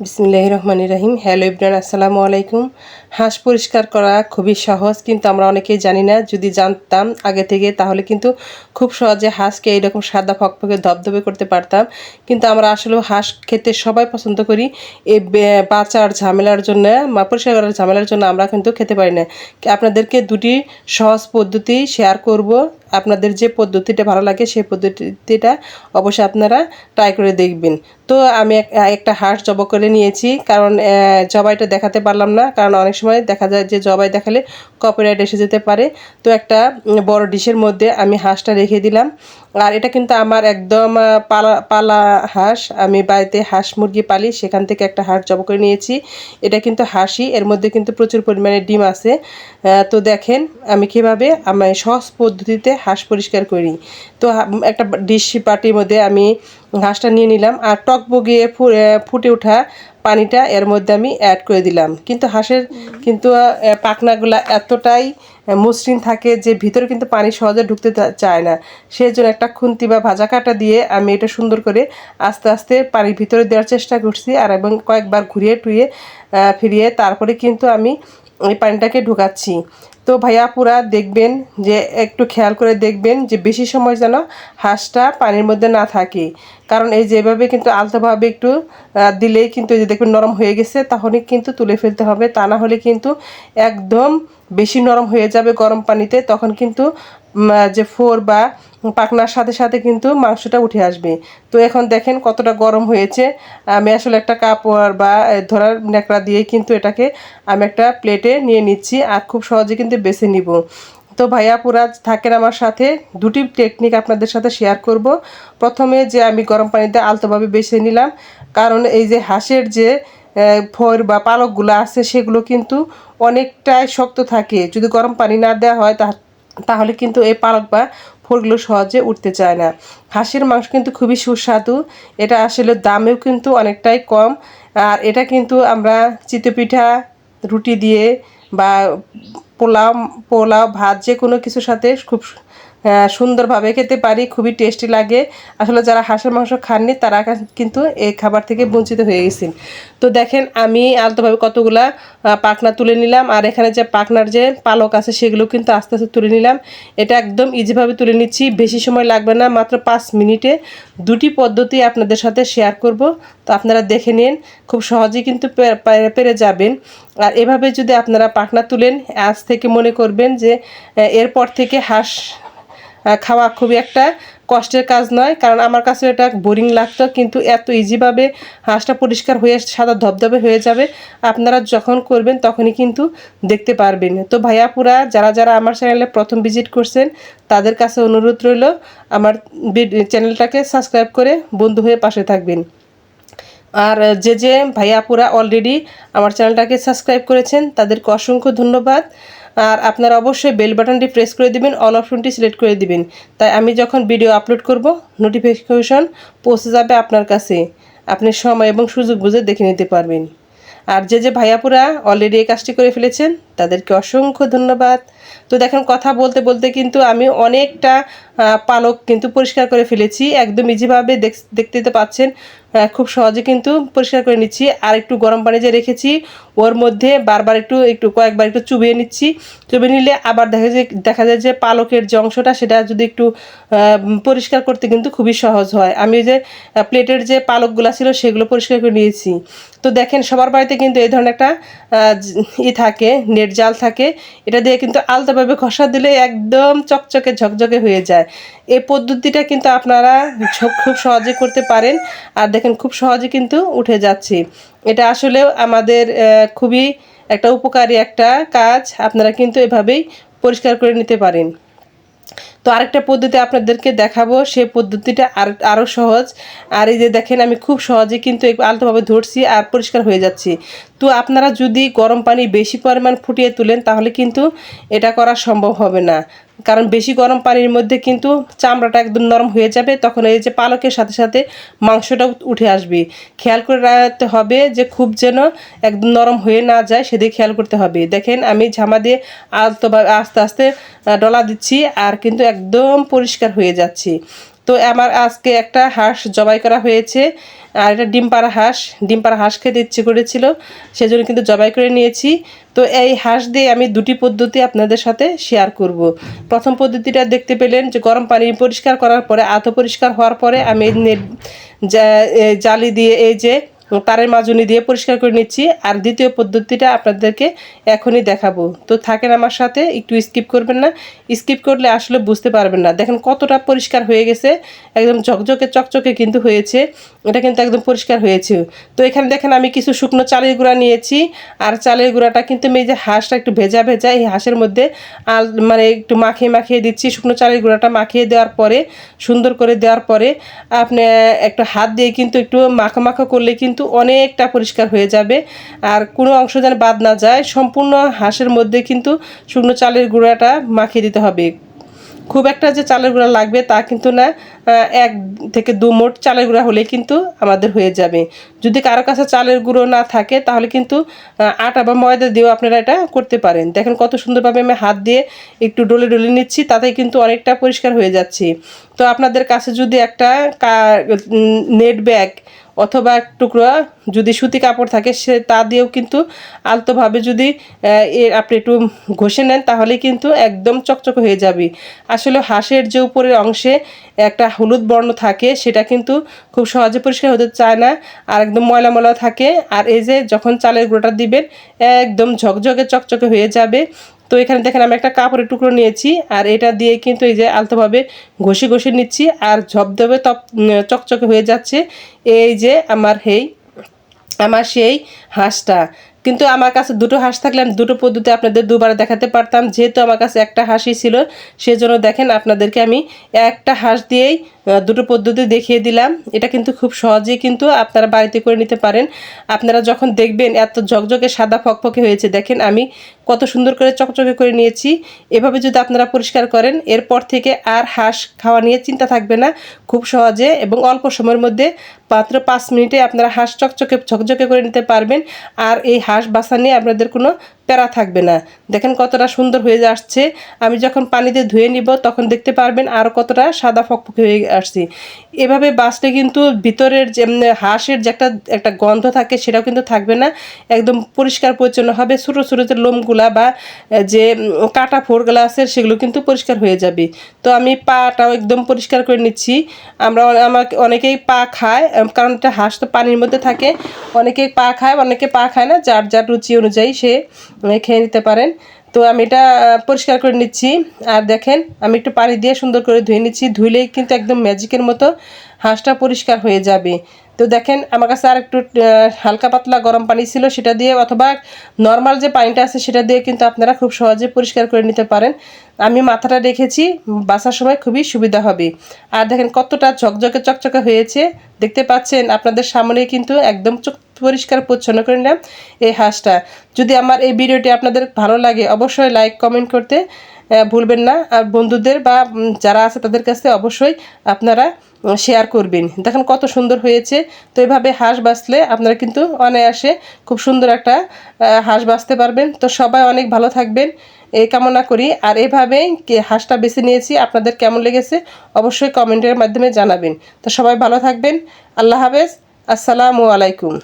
বিসমিল্লাহ রহমান রাহিম হ্যালো ইবরান, আসসালামু আলাইকুম। হাঁস পরিষ্কার করা খুবই সহজ, কিন্তু আমরা অনেকেই জানি না, যদি জানতাম আগে থেকে, তাহলে কিন্তু খুব সহজে হাঁসকে এইরকম সাদা ফকফকে ধবধবে করতে পারতাম। কিন্তু আমরা আসলে হাঁস খেতে সবাই পছন্দ করি। এই বাঁচার ঝামেলার জন্য বা পরিষ্কার করার ঝামেলার জন্য আমরা কিন্তু খেতে পারি না। আপনাদেরকে দুটি সহজ পদ্ধতি শেয়ার করব। আপনাদের যে পদ্ধতিটা ভালো লাগে সেই পদ্ধতিটা অবশ্যই আপনারা ট্রাই করে দেখবেন। তো আমি এক- একটা হাঁস জব করে নিয়েছি, কারণ জবাইটা দেখাতে পারলাম না, কারণ অনেক সময় দেখা যায় যে জবাই দেখালে কপিরাইট এসে যেতে পারে। তো একটা বড় ডিশের মধ্যে আমি হাঁসটা রেখে দিলাম। আর এটা কিন্তু আমার একদম পালা পালা হাঁস। আমি বাড়িতে হাঁস মুরগি পালি, সেখান থেকে একটা হাঁস জব করে নিয়েছি। এটা কিন্তু হাসি এর মধ্যে কিন্তু প্রচুর পরিমাণে ডিম আছে। তো দেখেন আমি কীভাবে আমি সহজ পদ্ধতিতে হাঁস পরিষ্কার করি। তো একটা ডিশ পাটির মধ্যে আমি হাঁসটা নিয়ে নিলাম আর টক বগিয়ে ফুটে ওঠা পানিটা এর মধ্যে আমি অ্যাড করে দিলাম। কিন্তু হাঁসের কিন্তু পাখনাগুলা এতটাই মসৃণ থাকে যে ভিতরে কিন্তু পানি সহজে ঢুকতে চায় না। সেই জন্য একটা খুন্তি বা ভাজা কাটা দিয়ে আমি এটা সুন্দর করে আস্তে আস্তে পানির ভিতরে দেওয়ার চেষ্টা করছি আর এবং কয়েকবার ঘুরিয়ে টুয়ে ফিরিয়ে তারপরে কিন্তু আমি এই পানিটাকে ঢুকাচ্ছি। তো ভাইয়া পুরা দেখবেন যে, একটু খেয়াল করে দেখবেন যে, বেশি সময় যেন হাঁসটা পানির মধ্যে না থাকে। কারণ এই যেভাবে কিন্তু আলতোভাবে একটু দিলেই কিন্তু যে দেখবেন নরম হয়ে গেছে তখনই কিন্তু তুলে ফেলতে হবে। তা না হলে কিন্তু একদম বেশি নরম হয়ে যাবে গরম পানিতে, তখন কিন্তু যে ফোর বা পাকনার সাথে সাথে কিন্তু মাংসটা উঠে আসবে। তো এখন দেখেন কতটা গরম হয়েছে। আমি আসলে একটা কাপড় বা ধরার ন্যাকড়া দিয়ে কিন্তু এটাকে আমি একটা প্লেটে নিয়ে নিচ্ছি আর খুব সহজে কিন্তু বেছে নিব। তো ভাইয়া, পুরা থাকেন আমার সাথে। দুটি টেকনিক আপনাদের সাথে শেয়ার করব। প্রথমে যে আমি গরম পানিতে আলতোভাবে বেছে নিলাম, কারণ এই যে হাঁসের যে ফোর বা পালকগুলো আছে, সেগুলো কিন্তু অনেকটাই শক্ত থাকে। যদি গরম পানি না দেওয়া হয় তাহলে কিন্তু এই পালক বা ফোরগুলো সহজে উঠতে চায় না। হাঁসের মাংস কিন্তু খুবই সুস্বাদু। এটা আসলে দামেও কিন্তু অনেকটাই কম। আর এটা কিন্তু আমরা চিতপিঠা, রুটি দিয়ে বা পোলাও পোলাও, ভাত যে কোনো কিছুর সাথে খুব সুন্দরভাবে খেতে পারি, খুবই টেস্টি লাগে। আসলে যারা হাঁসের মাংস খাননি, তারা কিন্তু এই খাবার থেকে বঞ্চিত হয়ে গেছেন। তো দেখেন, আমি আলতোভাবে কতগুলা পাখনা তুলে নিলাম, আর এখানে যে পাখনার যে পালক আছে, সেগুলো কিন্তু আস্তে আস্তে তুলে নিলাম। এটা একদম ইজিভাবে তুলে নিচ্ছি, বেশি সময় লাগবে না, মাত্র পাঁচ মিনিটে। দুটি পদ্ধতি আপনাদের সাথে শেয়ার করব। তো আপনারা দেখে নিন, খুব সহজেই কিন্তু পেরে যাবেন। আর এভাবে যদি আপনারা পাখনা তুলেন, আজ থেকে মনে করবেন যে এরপর থেকে হাঁস খাওয়া খুবই একটা কষ্টের কাজ নয়, কারণ আমার কাছে এটা বোরিং লাগতো, কিন্তু এত ইজিভাবে হাঁসটা পরিষ্কার হয়ে সাদা ধবধবে হয়ে যাবে, আপনারা যখন করবেন তখনই কিন্তু দেখতে পারবেন। তো ভাইয়াপুরা যারা যারা আমার চ্যানেলে প্রথম ভিজিট করছেন, তাদের কাছে অনুরোধ রইল, আমার চ্যানেলটাকে সাবস্ক্রাইব করে বন্ধু হয়ে পাশে থাকবেন। আর যে যে ভাইয়াপুরা অলরেডি আমার চ্যানেলটাকে সাবস্ক্রাইব করেছেন, তাদেরকে অসংখ্য ধন্যবাদ। আর আপনারা অবশ্যই বেল বাটনটি প্রেস করে দিবেন অল অপশনটি সিলেক্ট করে দিবেন। তাই আমি যখন ভিডিও আপলোড করব নোটিফিকেশন পৌঁছে যাবে আপনার কাছে। আপনি সময় এবং সুযোগ বুঝে দেখে নিতে পারবেন। আর যে যে ভাইয়াপুরা অলরেডি এই কাজটি করে ফেলেছেন তাদেরকে অসংখ্য ধন্যবাদ। তো দেখেন, কথা বলতে বলতে কিন্তু আমি অনেকটা পালক কিন্তু পরিষ্কার করে ফেলেছি। একদম ইজিভাবে দেখতে তো পাচ্ছেন খুব সহজে কিন্তু পরিষ্কার করে নিচ্ছি। আর একটু গরম পানি যে রেখেছি, ওর মধ্যে বারবার একটু একটু কয়েকবার একটু চুবিয়ে নিচ্ছি। চুবিয়ে নিলে আবার দেখা যায় দেখা যায় যে পালকের যে অংশটা, সেটা যদি একটু পরিষ্কার করতে কিন্তু খুবই সহজ হয়। আমি যে প্লেটের যে পালকগুলো ছিল, সেগুলো পরিষ্কার করে নিয়েছি। তো দেখেন, সবার বাড়িতে কিন্তু এই ধরনের একটা ই থাকে নেট জাল থাকে, এটা দিয়ে কিন্তু আলতাভাবে ঘষা দিলে একদম চকচকে ঝকঝকে হয়ে যায়। এই পদ্ধতিটা কিন্তু আপনারা খুব সহজে করতে পারেন। আর দেখেন খুব সহজে কিন্তু উঠে যাচ্ছে। এটা আসলেও আমাদের খুবই একটা উপকারী একটা কাজ। আপনারা কিন্তু এভাবেই পরিষ্কার করে নিতে পারেন। তো আরেকটা পদ্ধতি আপনাদেরকে দেখাবো, সেই পদ্ধতিটা আর আরও সহজ। আর এই যে দেখেন, আমি খুব সহজে কিন্তু আলতোভাবে ধরছি আর পরিষ্কার হয়ে যাচ্ছি। তো আপনারা যদি গরম পানি বেশি পরিমাণ ফুটিয়ে তুলেন, তাহলে কিন্তু এটা করা সম্ভব হবে না। কারণ বেশি গরম পানির মধ্যে কিন্তু চামড়াটা একদম নরম হয়ে যাবে, তখন এই যে পালকের সাথে সাথে মাংসটাও উঠে আসবে। খেয়াল করে রাখতে হবে যে খুব যেন একদম নরম হয়ে না যায়, সেদিকে খেয়াল করতে হবে। দেখেন, আমি ঝামা দিয়ে আলতো বা আস্তে আস্তে ডলা দিচ্ছি, আর কিন্তু একদম পরিষ্কার হয়ে যাচ্ছে। তো আমার আজকে একটা হাঁস জবাই করা হয়েছে, আর এটা ডিম পাড়া হাঁস। ডিম পাড়া হাঁস খেতে ইচ্ছে করেছিল, সেজন্য কিন্তু জবাই করে নিয়েছি। তো এই হাঁস দিয়ে আমি দুটি পদ্ধতি আপনাদের সাথে শেয়ার করব। প্রথম পদ্ধতিটা দেখতে পেলেন যে গরম পানি পরিষ্কার করার পরে আতো পরিষ্কার হওয়ার পরে আমি জালি দিয়ে এই যে তারের মাজুনি দিয়ে পরিষ্কার করে নিচ্ছি। আর দ্বিতীয় পদ্ধতিটা আপনাদেরকে এখনই দেখাবো। তো থাকেন আমার সাথে, একটু স্কিপ করবেন না। স্কিপ করলে আসলে বুঝতে পারবেন না। দেখেন কতটা পরিষ্কার হয়ে গেছে। একদম ঝকঝকে, চকচকে কিন্তু হয়েছে। এটা কিন্তু একদম পরিষ্কার হয়েছে। তো এখানে দেখেন আমি কিছু শুকনো চালের গুঁড়া নিয়েছি। আর চালের গুঁড়াটা কিন্তু আমি যে হাঁসটা একটু ভেজা ভেজা, এই হাঁসের মধ্যে আল মানে একটু মাখিয়ে মাখিয়ে দিচ্ছি। শুকনো চালের গুঁড়াটা মাখিয়ে দেওয়ার পরে, সুন্দর করে দেওয়ার পরে, আপনি একটু হাত দিয়ে কিন্তু একটু মাখা মাখা করলে কিন্তু কিন্তু অনেকটা পরিষ্কার হয়ে যাবে। আর কোনো অংশ যেন বাদ না যায়, সম্পূর্ণ হাঁসের মধ্যে কিন্তু শুকনো চালের গুঁড়াটা মাখিয়ে দিতে হবে। খুব একটা যে চালের গুঁড়া লাগবে তা কিন্তু না এক থেকে দু মোট চালের গুঁড়া হলেই কিন্তু আমাদের হয়ে যাবে। যদি কারও কাছে চালের গুঁড়ো না থাকে, তাহলে কিন্তু আটা বা ময়দা দিয়েও আপনারা এটা করতে পারেন। দেখেন কত সুন্দরভাবে আমি হাত দিয়ে একটু ডলে ডলে নিচ্ছি তাতে কিন্তু অনেকটা পরিষ্কার হয়ে যাচ্ছে। তো আপনাদের কাছে যদি একটা নেট ব্যাগ অথবা এক টুকরো যদি সুতি কাপড় থাকে, সে তা দিয়েও কিন্তু আলতোভাবে যদি আপনি একটু ঘষে নেন তাহলে কিন্তু একদম চকচকে হয়ে যাবে। আসলে হাঁসের যে উপরের অংশে একটা হলুদ বর্ণ থাকে, সেটা কিন্তু খুব সহজে পরিষ্কার হতে চায় না, আর একদম ময়লা ময়লা থাকে, আর এই যে যখন চালের গুঁড়োটা দিবেন, একদম ঝকঝকে চকচকে হয়ে যাবে। তো এখানে দেখেন আমি একটা কাপড়ের টুকরো নিয়েছি, আর এটা দিয়ে কিন্তু এই যে আলতোভাবে ঘষে ঘষে নিচ্ছি, আর ঝপধপে তপ চকচকে হয়ে যাচ্ছে এই যে আমার হেই, আমার সেই হাঁসটা। কিন্তু আমার কাছে দুটো হাঁস থাকলে আমি দুটো পদ্ধতি আপনাদের দুবার দেখাতে পারতাম, যেহেতু আমার কাছে একটা হাঁসই ছিল, সেজন্য দেখেন আপনাদেরকে আমি একটা হাঁস দিয়েই দুটো পদ্ধতি দেখিয়ে দিলাম। এটা কিন্তু খুব সহজেই কিন্তু আপনারা বাড়িতে করে নিতে পারেন। আপনারা যখন দেখবেন এত ঝকঝকে সাদা ফকফকে হয়েছে, দেখেন আমি কত সুন্দর করে চকচকে করে নিয়েছি। এভাবে যদি আপনারা পরিষ্কার করেন, এরপর থেকে আর হাঁস খাওয়া নিয়ে চিন্তা থাকবে না। খুব সহজে এবং অল্প সময়ের মধ্যে মাত্র পাঁচ মিনিটে আপনারা হাঁস চকচকে ঝকঝকে করে নিতে পারবেন। আর এই হাঁস বাসা নিয়ে আপনাদের কোনো প্যারা থাকবে না। দেখেন কতটা সুন্দর হয়ে আসছে আমি যখন পানিতে ধুয়ে নিব, তখন দেখতে পারবেন আর কতটা সাদা ফকফকে হয়ে আসছি। এভাবে বাঁচলে কিন্তু ভিতরের যে হাঁসের যে একটা একটা গন্ধ থাকে, সেটাও কিন্তু থাকবে না। একদম পরিষ্কার পরিচ্ছন্ন হবে। ছোটো ছোটো যে লোমগুলা বা যে কাটা ফোরগুলো আছে, সেগুলো কিন্তু পরিষ্কার হয়ে যাবে। তো আমি পাটাও একদম পরিষ্কার করে নিচ্ছি। আমরা আমাকে অনেকেই পা খায় কারণ এটা হাঁস তো পানির মধ্যে থাকে। অনেকেই পা খায়, অনেকে পা খায় না। যার যার রুচি অনুযায়ী সে খেয়ে নিতে পারেন। তো আমি এটা পরিষ্কার করে নিচ্ছি। আর দেখেন, আমি একটু পানি দিয়ে সুন্দর করে ধুয়ে নিচ্ছি। ধুইলেই কিন্তু একদম ম্যাজিকের মতো হাঁসটা পরিষ্কার হয়ে যাবে। তো দেখেন, আমার কাছে আর একটু হালকা পাতলা গরম পানি ছিল সেটা দিয়ে, অথবা নর্মাল যে পানিটা আছে সেটা দিয়ে কিন্তু আপনারা খুব সহজে পরিষ্কার করে নিতে পারেন। আমি মাথাটা রেখেছি, বাসার সময় খুবই সুবিধা হবে। আর দেখেন কতটা ঝকঝকে চকচকে হয়েছে। দেখতে পাচ্ছেন, আপনাদের সামনে কিন্তু একদম পরিষ্কার পরিচ্ছন্ন করে নিলাম এই হাঁসটা। যদি আমার এই ভিডিওটি আপনাদের ভালো লাগে, অবশ্যই লাইক কমেন্ট করতে ভুলবেন না। আর বন্ধুদের বা যারা আছে তাদের কাছে অবশ্যই আপনারা শেয়ার করবেন। দেখেন কত সুন্দর হয়েছে। তো এভাবে হাঁস বাঁচলে আপনারা কিন্তু অনায়াসে খুব সুন্দর একটা হাঁস বাঁচতে পারবেন। তো সবাই অনেক ভালো থাকবেন। এই কামনা করি। আর এভাবেই হাঁসটা বেছে নিয়েছি। আপনাদের কেমন লেগেছে অবশ্যই কমেন্টের মাধ্যমে জানাবেন। তো সবাই ভালো থাকবেন। আল্লাহ হাফেজ। আসসালামু আলাইকুম।